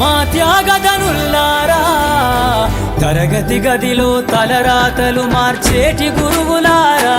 మా త్యాగధనుల్లారా తరగతి గదిలో తలరాతలు మార్చేటి గురువులారా.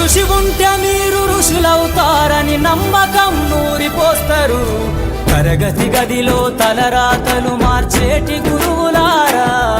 కృషి ఉంటే మీరు ఋషులవుతారని నమ్మకం నూరిపోస్తారు. తరగతి గదిలో తలరాతలు మార్చేటి గురువులారా.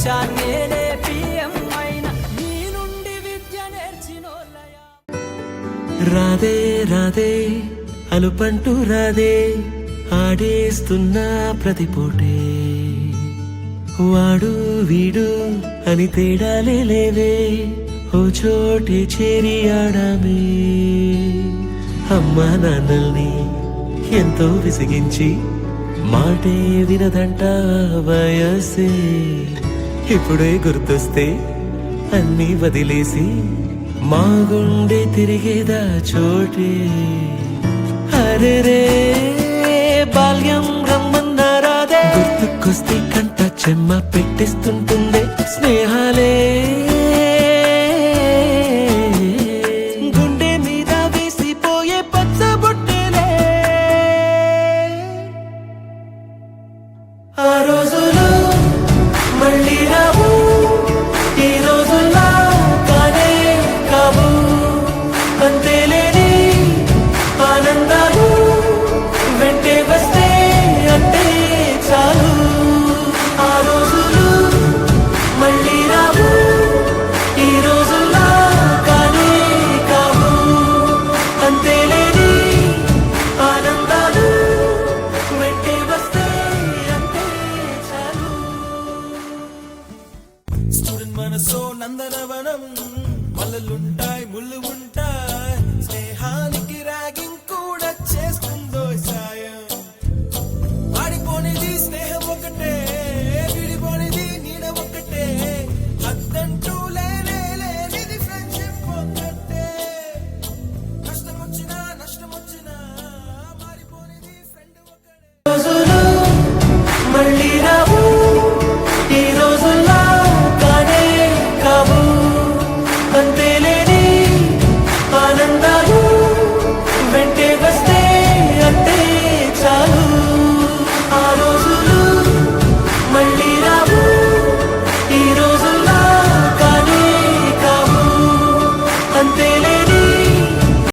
దేశాన్నేలే రాధే రాధే అలుపంటూ రాధే ఆడేస్తున్నా ప్రతి పూటే. వాడు వీడు అని తేడాలే లేవే ఓ చోటే చేరి ఆడామే. అమ్మా నాన్నల్ని ఎంతో విసిగించి మాటే వినదంట వయసే. ఇప్పుడే గుర్తొస్తే అన్నీ వదిలేసి మా గుండె తిరిగేదా చోటే. అరే రే బాల్యం రమ్మన్నారాదే గుర్తుకొస్తే కంట చెమ్మ పెట్టిస్తుంటుందే స్నేహాలే. మనసో నందనవనం మల్లలుంటాయి ముళ్ళు ఉంటాయి.